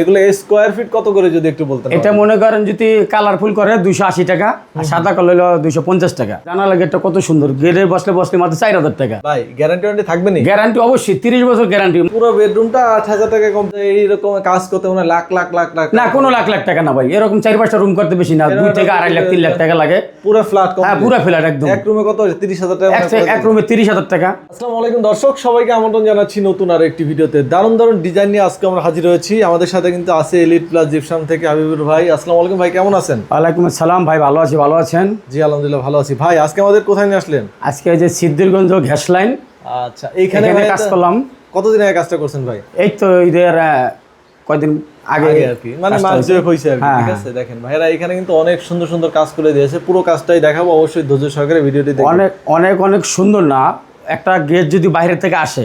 এগুলো square feet কত করে যদি একটু বলতেন এটা মনে করেন যদি কালারফুল করে দুইশো আশি টাকা আর সাদা কালার হলো দুইশো পঞ্চাশ টাকা। জানালা গেটটা কত সুন্দর গেটে বসলে বসলে মাত্র চার হাজার টাকা। ভাই গ্যারান্টি ওয়ারেন্টি থাকবে নি? গ্যারান্টি অবশ্যই তিরিশ বছর গ্যারান্টি পুরো বেডরুমটা আট হাজার টাকা কম এইরকম কাজ করতে মানে লাখ লাখ লাখ লাখ না কোনো লাখ লাখ টাকা না ভাই এরকম চার পাঁচটা রুম করতে বেশি না দুই থেকে আড়াই লাখ তিন লাখ টাকা লাগে। পুরো ফ্ল্যাট হ্যাঁ পুরো ফ্ল্যাট একদম। এক রুমে কত তিরিশ হাজার টাকা এক রুমে তিরিশ হাজার টাকা। আসসালামু আলাইকুম দর্শক সবাইকে আমন্ত্রণ জানাচ্ছি নতুন আর একটি ভিডিওতে। দারুণ দারুণ ডিজাইন নিয়ে আজকে আমরা হাজির হয়েছি। আমাদের সাথে কিন্তু আছে এলিট প্লাস জিপসাম থেকে হাবিবুর ভাই। আসসালামু আলাইকুম ভাই কেমন আছেন? ওয়ালাইকুম আসসালাম ভাই ভালো আছি ভালো আছেন? জি আলহামদুলিল্লাহ ভালো আছি। ভাই আজকে আমাদের কোথায় নিয়ে আসলেন? আজকে যে সিদ্ধিরগঞ্জ গ্যাস লাইন। আচ্ছা এইখানে এখানে কাজ করলাম। কতদিন আগে কাজটা করছেন ভাই? এই তো ঈদের আহ, কয়দিন আগে আর কি। মানে মাস হয়েছে। আর কি হ্যাঁ, ঠিক আছে দেখেন ভাইরা এখানে কিন্তু অনেক সুন্দর সুন্দর কাজ করে দিয়েছে। পুরো কাজটাই দেখাবো অবশ্যই ধৈর্য সহকারে ভিডিওটি অনেক অনেক অনেক সুন্দর না। একটা গেট যদি বাইরে থেকে আসে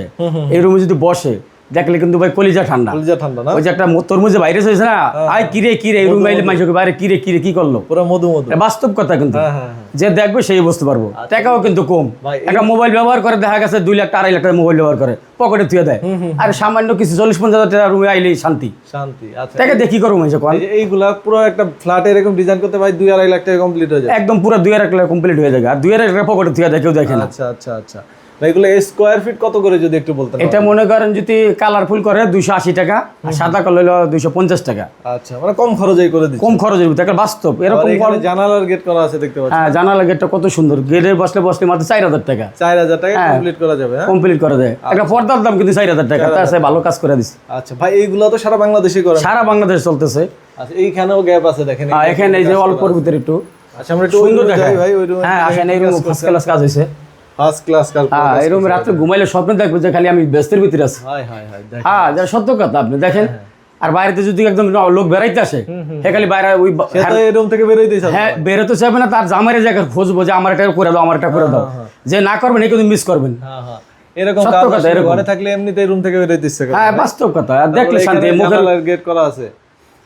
এই রুমে যদি বসে দেখলে কিন্তু ভাই কলিজা ঠান্ডা। কলিজা ঠান্ডা না? ওই যে একটা তরমুজে ভাইরাস হয়েছে না আই কিরে কিরে রুমে মানুষকে বাইরে কিরে কিরে কি করল? পুরো মধু মধু। বাস্তব কথা কিন্তু। হ্যাঁ হ্যাঁ হ্যাঁ। যে দেখবে সেই বুঝতে পারব। টাকাও কিন্তু কম। একটা মোবাইল ব্যবহার করে দেখা গেছে দুই লাখ আড়াই লাখ টাকা মোবাইল ব্যবহার করে। পকেটে তুই দেয়। আর সামান্য কিছু চল্লিশ পঞ্চাশ হাজার টাকা রুমে আইলেই শান্তি। শান্তি আচ্ছা। টাকা দেখি করো মানুষ এইগুলা পুরো একটা ফ্ল্যাটে এরকম ডিজাইন করতে ভাই দুই আড়াই লাখ টাকা কমপ্লিট হয়ে যায়। একদম পুরো দুই হাজার টাকা কমপ্লিট হয়ে যায় আর দুই হাজার টাকা পকেটে তুই দেয় কেউ দেখে না। আচ্ছা আচ্ছা আচ্ছা। এগুলো স্কোয়ার ফিট কত করে যদি একটু বলতেন এটা মনে করেন যদি কালারফুল করে দুইশো আশি টাকা আর সাদা কালার হলো দুইশো পঞ্চাশ টাকা। আচ্ছা মানে কম খরচেই করে দিচ্ছি কম খরচের ভিতরে একটা বাস্তব। এরকম জানালার গেট করা আছে দেখতে পাচ্ছি হ্যাঁ জানালা গেটটা কত সুন্দর। গেটে বসলে বসলে মাত্র চার হাজার টাকা। চার হাজার টাকা কমপ্লিট করা যাবে হ্যাঁ? কমপ্লিট করে দেয় একটা পর্দার দাম কিন্তু চার হাজার টাকা তার ভালো কাজ করে দিচ্ছে। আচ্ছা ভাই এইগুলো তো সারা বাংলাদেশে করেন। সারা বাংলাদেশ চলতেছে। আচ্ছা এইখানেও গ্যাপ আছে দেখেন এখানে এই যে অল্পর ভিতরে একটু আচ্ছা আমরা একটু সুন্দর যাই ভাই ওই রুমে হ্যাঁ আসেন এই রুম ফার্স্ট ক্লাস কাজ হয়েছে ফার্স্ট ক্লাস কাল হ্যাঁ রাত্রে ঘুমাইলে স্বপ্ন দেখবে যে খালি আমি ব্যস্তের ভিতরে আছি। হাই হ্যাঁ যা সত্য কথা আপনি দেখেন। আর বাইরেতে যদি একদম লোক বেড়াইতে আসে সে খালি বাইরে ওই রুম থেকে বেরোই দিয়েছে হ্যাঁ বেরোতে চাইবে না তার জামারে জায়গা খুঁজবো যে আমার এটা করে দাও আমার এটা করে দাও। যে না করবেন এই কিন্তু মিস করবেন। হ্যাঁ হ্যাঁ। এরকম সত্য কথা, এরকম। ঘরে থাকলে এমনিতে রুম থেকে বেরোই দিচ্ছে হ্যাঁ বাস্তব কথা। আর দেখলে শান্তি মুখের গেট করা আছে।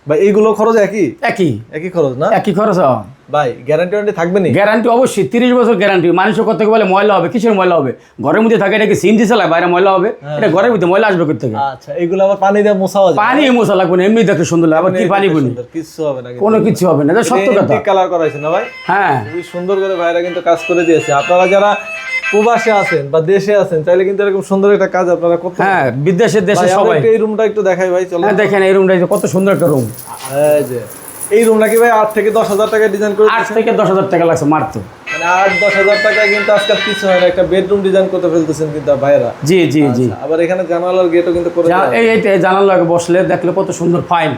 ভাই এইগুলো খরচ একই? একই। একই খরচ না? একই খরচ ভাই গ্যারান্টি ওয়ারেন্টি থাকবে নি? গ্যারান্টি অবশ্যই তিরিশ বছর গ্যারান্টি মানুষ বলে ময়লা হবে কিসের ময়লা হবে? ঘরের মধ্যে থাকে এটা কি সিএনজি চালায়? বাইরে ময়লা হবে। এটা ঘরের মধ্যে ময়লা আসবে থেকে আচ্ছা এগুলো আবার পানি দিয়ে যায়। পানি মশা লাগবে না এমনি দেখতে সুন্দর আবার কি পানি কিচ্ছু হবে না কোনো কিছু হবে না এটা সত্য কথা। কালার করা হয়েছে না ভাই? হ্যাঁ। খুবই সুন্দর করে ভাইরা কিন্তু কাজ করে দিয়েছে। আপনারা যারা প্রবাসে আছেন বা দেশে আছেন চাইলে কিন্তু এরকম সুন্দর একটা কাজ আপনারা করতে হ্যাঁ বিদেশের দেশে সবাই। এই রুমটা একটু দেখাই ভাই চলো। হ্যাঁ দেখেন এই রুমটা কত সুন্দর একটা রুম এই যে এই রুমটা কি ভাই আট থেকে দশ হাজার টাকা ডিজাইন করে আট থেকে দশ হাজার টাকা লাগছে মারতে মানে আট দশ হাজার টাকা কিন্তু আজকাল কিছু হয় না একটা বেডরুম ডিজাইন করতে ফেলতেছেন কিন্তু ভাইরা জি জি জি। আবার এখানে জানালার গেটও কিন্তু করে এই জানার বসলে দেখলে কত সুন্দর ফাইন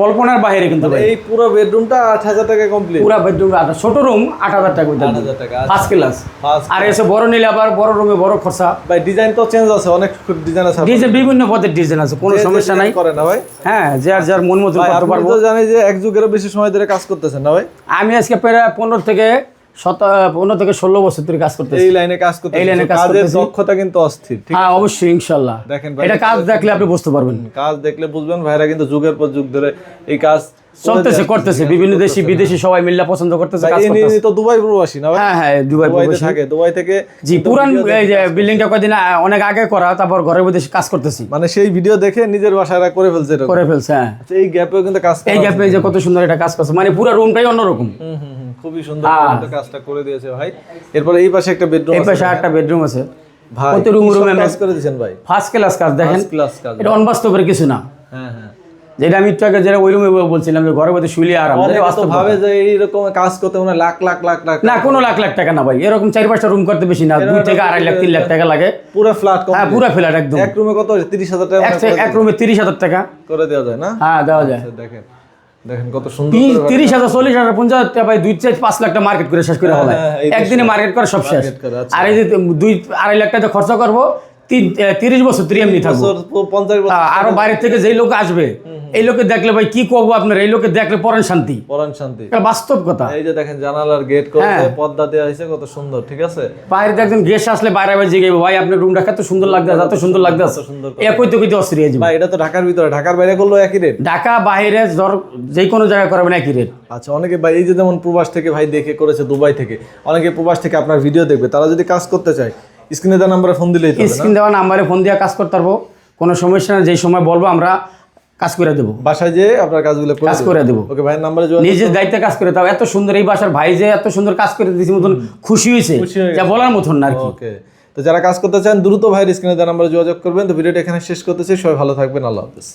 কল্পনার বাইরে কিন্তু ভাই। এই পুরো বেডরুমটা আট হাজার টাকা কমপ্লিট পুরা বেডরুম ছোট রুম আট হাজার টাকা আট হাজার টাকা ফার্স্ট ক্লাস আর এসে বড় নিলে আবার বড় রুমে বড় খরচা। ভাই ডিজাইন তো চেঞ্জ আছে অনেক ডিজাইন আছে। ডিজাইন বিভিন্ন পদের ডিজাইন আছে কোনো সমস্যা নাই। করে না ভাই। হ্যাঁ যার যার মন মতো করতে পারব। তো জানি যে এক যুগেরও বেশি সময় ধরে কাজ করতেছেন না ভাই। আমি আজকে প্রায় পনেরো থেকে পনেরো থেকে ষোলো বছর ধরে কাজ করতে এই লাইনে কাজ করতে এই লাইনে কাজ কাজের দক্ষতা কিন্তু অস্থির হ্যাঁ অবশ্যই ইনশাল্লাহ। দেখেন ভাই, এটা কাজ দেখলে আপনি বুঝতে পারবেন। কাজ দেখলে বুঝবেন ভাইরা কিন্তু যুগের পর যুগ ধরে এই কাজ চলতেছে করতেছে বিভিন্ন দেশি বিদেশি সবাই মিল্লা পছন্দ করতেছে কাজ করতেছে। তো দুবাই প্রবাসী না হ্যাঁ হ্যাঁ দুবাই প্রবাসী। থাকে দুবাই থেকে জি পুরান এই যে বিল্ডিংটা কয়দিন অনেক আগে করা তারপর ঘরের মধ্যে কাজ করতেছি। মানে সেই ভিডিও দেখে নিজের বাসায় করে ফেলছে করে ফেলছে হ্যাঁ। আচ্ছা, এই গ্যাপেও কিন্তু কাজ এই গ্যাপে যে কত সুন্দর এটা কাজ করছে মানে পুরো রুমটাই অন্যরকম। হুম, হুম, হুম, খুবই সুন্দর কাজটা করে দিয়েছে ভাই। এরপরে এই পাশে একটা বেডরুম এই পাশে একটা বেডরুম আছে। ভাই প্রতি room কি সব কাজ করে দিয়েছেন ভাই? ফার্স্ট ক্লাস কাজ দেখেন। ফার্স্ট ক্লাস কাজ এটা অনবাস্তবের কিছু না। হ্যাঁ হ্যাঁ। যেটা আমি একটু আগে যেটা ওই রুমে বলছিলাম যে ঘরের মধ্যে শুইলে আরাম ভাবে যে এইরকম কাজ করতে মানে লাখ লাখ লাখ লাখ না কোনো লাখ লাখ টাকা না ভাই এরকম চার পাঁচটা রুম করতে বেশি না দুই থেকে আড়াই লাখ তিন লাখ টাকা লাগে। পুরো ফ্ল্যাট হ্যাঁ পুরো ফ্ল্যাট একদম। এক রুমে কত তিরিশ হাজার টাকা এক রুমে তিরিশ হাজার টাকা। করে দেওয়া যায় না? হ্যাঁ দেওয়া যায়। আচ্ছা, দেখেন দেখেন কত সুন্দর তিরিশ- হাজার চল্লিশ হাজার পঞ্চাশ হাজার টাকা ভাই দুই চার পাঁচ লাখ টাকা মার্কেট করে শেষ করে হলে হ্যাঁ, একদিনে মার্কেট করে সব শেষ। আচ্ছা। আর এই যে দুই আড়াই লাখ টাকা খরচা করব তিরিশ বছর তুই এমনি থাকব। আরও বাইরে থেকে যেই লোক আসবে এই লোকে দেখলে ভাই কি করব আপনার? এই লোকে দেখলে পরেন শান্তি। পরাণ শান্তি। বাস্তব কথা। এই যে দেখেন জানালার গেট। পর্দা দেওয়া হয়েছে কত সুন্দর ঠিক আছে? বাইরে একজন গেস্ট আসলে বাইরে বাইরে জিগে ভাই আপনার রুমটা কত সুন্দর লাগবে এত সুন্দর লাগবে কত সুন্দর একই কইতে কইতে অস্থির হয়ে ভাই এটা তো ঢাকার ভিতরে ঢাকার বাইরে করল একই রেট ঢাকা বাইরে ধর যে কোনো জায়গায় করবেন একই রেট আচ্ছা অনেকে ভাই এই যে যেমন প্রবাস থেকে ভাই দেখে করেছে দুবাই থেকে অনেকে প্রবাস থেকে আপনার ভিডিও দেখবে তারা যদি কাজ করতে চায় স্ক্রিনে দেওয়া নাম্বারে ফোন দিলেই তো হবে না? স্ক্রিন দেওয়া নাম্বারে ফোন দিয়ে কাজ করতে পারব। কোনো সমস্যা না যেই সময় বলব আমরা কাজ করে দেবো। বাসায় যেয়ে আপনার কাজগুলো কাজ করে দেবো। ওকে ভাইয়ের নাম্বারে নিজের দায়িত্বে কাজ করে দাও। এত সুন্দর এই বাসার ভাই যে এত সুন্দর কাজ করে দিয়েছি মতন খুশি হয়েছে। যা বলার মতন না আর কি। ওকে তো যারা কাজ করতে চান দ্রুত ভাইয়ের স্ক্রিনে দেওয়া নাম্বারে যোগাযোগ করবেন। তো ভিডিওটা এখানে শেষ করতেছি। সবাই ভালো থাকবেন। আল্লাহ হাফেজ।